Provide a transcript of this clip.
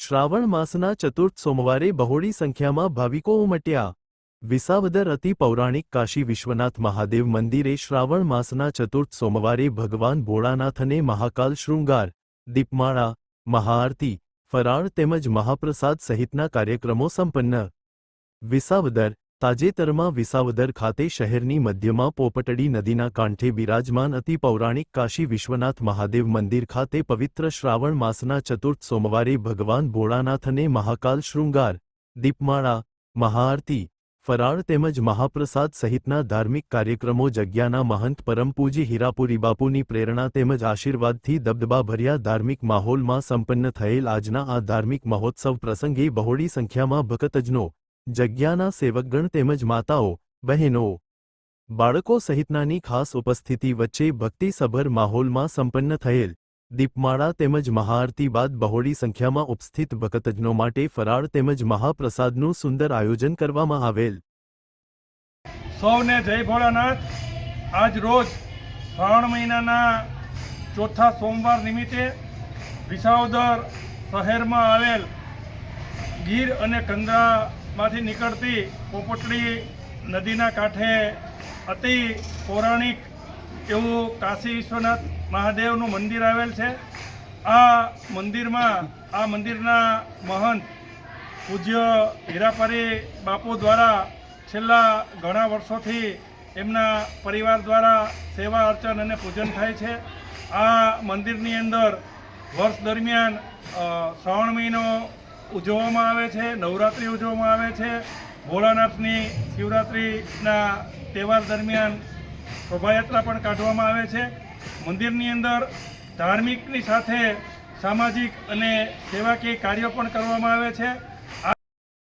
શ્રાવણ માસના ચતુર્થ સોમવારે બહોળી સંખ્યામાં ભાવિકો ઉમટ્યા. વિસાવદર અતિ પૌરાણિક કાશી વિશ્વનાથ મહાદેવ મંદિરે શ્રાવણ માસના ચતુર્થ સોમવારે ભગવાન ભોળાનાથને મહાકાલ શૃંગાર, દીપમાળા, મહાઆરતી, ફરાળ તેમજ મહાપ્રસાદ સહિતના કાર્યક્રમો સંપન્ન. વિસાવદર તાજેતરમાં વિસાવદર ખાતે શહેરની મધ્યમાં પોપટડી નદીના કાંઠે બિરાજમાન અતિ પૌરાણિક કાશી વિશ્વનાથ મહાદેવ મંદિર ખાતે પવિત્ર શ્રાવણ માસના ચતુર્થ સોમવારે ભગવાન ભોળાનાથને મહાકાલ શૃંગાર, દીપમાળા, મહાઆરતી, ફરાળ તેમજ મહાપ્રસાદ સહિતના ધાર્મિક કાર્યક્રમો જગ્યાના મહંત પરમપૂજી હીરાપુરી બાપુની પ્રેરણા તેમજ આશીર્વાદથી દબદબાભર્યા ધાર્મિક માહોલમાં સંપન્ન થયેલ આજના આ ધાર્મિક મહોત્સવ પ્રસંગે બહોળી સંખ્યામાં ભક્તજનો જગ્યાના સેવકગણ તેમજ માતાઓ, બહેનો, બાળકો સહિતનાની ખાસ ઉપસ્થિતિ વચ્ચે ભક્તિસભર માહોલમાં સંપન્ન થયેલ. દીપમાળા તેમજ મહાઆરતી બાદ બહોળી સંખ્યામાં ઉપસ્થિત ભક્તજનો માટે ફરાળ તેમજ મહાપ્રસાદનું સુંદર આયોજન કરવામાં આવેલ. સૌને જય ભોળાનાથ. આજ રોજ શ્રાવણ મહિનાના ચોથા સોમવાર નિમિત્તે વિસાવદર શહેરમાં આવેલ ગીર અને કંદરામાંથી નીકળતી પોપટડી નદીના કાંઠે અતિ પૌરાણિક એવું કાશી વિશ્વનાથ મહાદેવનું મંદિર આવેલ છે. આ મંદિરમાં, આ મંદિરના મહંત પૂજ્ય હીરાપરી બાપુ દ્વારા છેલ્લા ઘણા વર્ષોથી એમના પરિવાર દ્વારા સેવા અર્ચન અને પૂજન થાય છે. આ મંદિરની અંદર વર્ષ દરમિયાન શ્રાવણ મહિનો ઉજવવામાં આવે છે, નવરાત્રિ ઉજવવામાં આવે છે. ભોળાનાથની શિવરાત્રિના તહેવાર દરમિયાન શોભાયાત્રા પણ કાઢવામાં આવે છે. મંદિરની અંદર ધાર્મિકની સાથે સામાજિક અને સેવાકીય કાર્યો પણ કરવામાં આવે છે.